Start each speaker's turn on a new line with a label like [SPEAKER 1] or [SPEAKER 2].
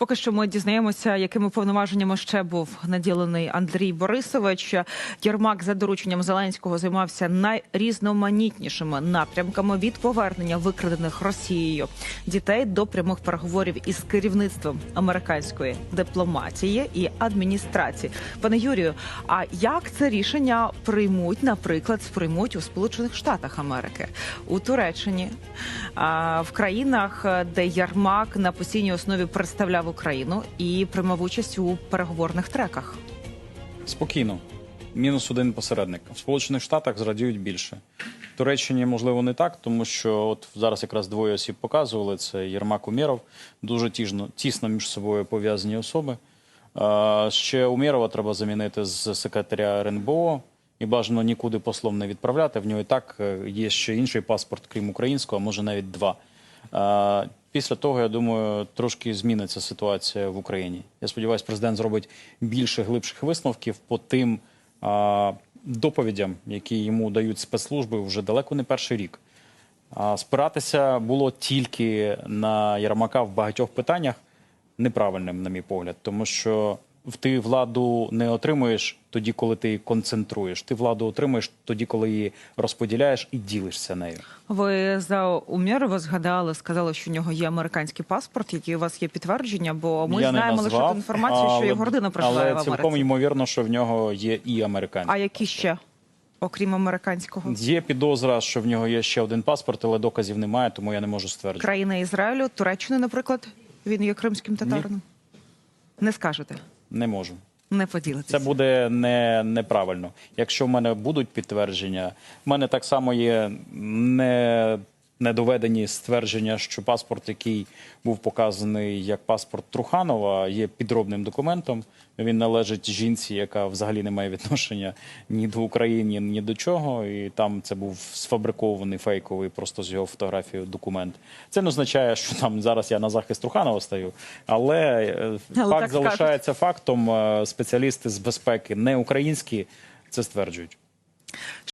[SPEAKER 1] Поки що ми дізнаємося, якими повноваженнями ще був наділений Андрій Борисович. Єрмак за дорученням Зеленського займався найрізноманітнішими напрямками від повернення викрадених Росією дітей до прямих переговорів із керівництвом американської дипломатії і адміністрації. Пане Юрію, а як це рішення приймуть, наприклад, сприймуть у Сполучених Штатах Америки, у Туреччині, в країнах, де Єрмак на постійній основі представляв Україну і приймав участь у переговорних треках?
[SPEAKER 2] Спокійно. Мінус один посередник. В Сполучених Штатах зрадіють більше. В Туреччині, можливо, не так, тому що от зараз якраз двоє осіб показували це Єрмак Умєров, дуже тіжно, тісно між собою пов'язані особи. Ще Умєрова треба замінити з секретаря РНБО і бажано нікуди послом не відправляти. В нього і так е, є ще інший паспорт, крім українського, а може навіть два. Після того, я думаю, трошки зміниться ситуація в Україні. Я сподіваюся, президент зробить більше глибших висновків по тим а, доповідям, які йому дають спецслужби вже далеко не перший рік. А, спиратися було тільки на Єрмака в багатьох питаннях неправильним, на мій погляд, тому що ти владу не отримуєш тоді, коли ти її концентруєш. Ти владу отримуєш тоді, коли її розподіляєш і ділишся нею.
[SPEAKER 1] Ви за Умєрова згадали, сказали, що у нього є американський паспорт, який у вас є підтвердження, бо ми
[SPEAKER 2] Я
[SPEAKER 1] знаємо лише ту інформацію, що його родина проживає
[SPEAKER 2] але
[SPEAKER 1] в Америці.
[SPEAKER 2] цілком ймовірно, що в нього є і американський.
[SPEAKER 1] А які ще, окрім американського?
[SPEAKER 2] Є підозра, що в нього є ще один паспорт, але доказів немає, тому я не можу стверджувати.
[SPEAKER 1] Країна Ізраїлю, Туреччини, наприклад, він є кримським татарином? Не скажете,
[SPEAKER 2] Не можу.
[SPEAKER 1] не поділитися.
[SPEAKER 2] Це буде не, неправильно. Якщо в мене будуть підтвердження, в мене так само є не, недоведені ствердження, що паспорт, який був показаний як паспорт Труханова, є підробним документом. Він належить жінці, яка взагалі не має відношення ні до України, ні до чого. І там це був сфабрикований фейковий, просто з його фотографією документ. Це не означає, що там зараз я на захист Труханова стою, але, е,
[SPEAKER 1] Але
[SPEAKER 2] факт залишається фактом. Е, Спеціалісти з безпеки не українські це стверджують.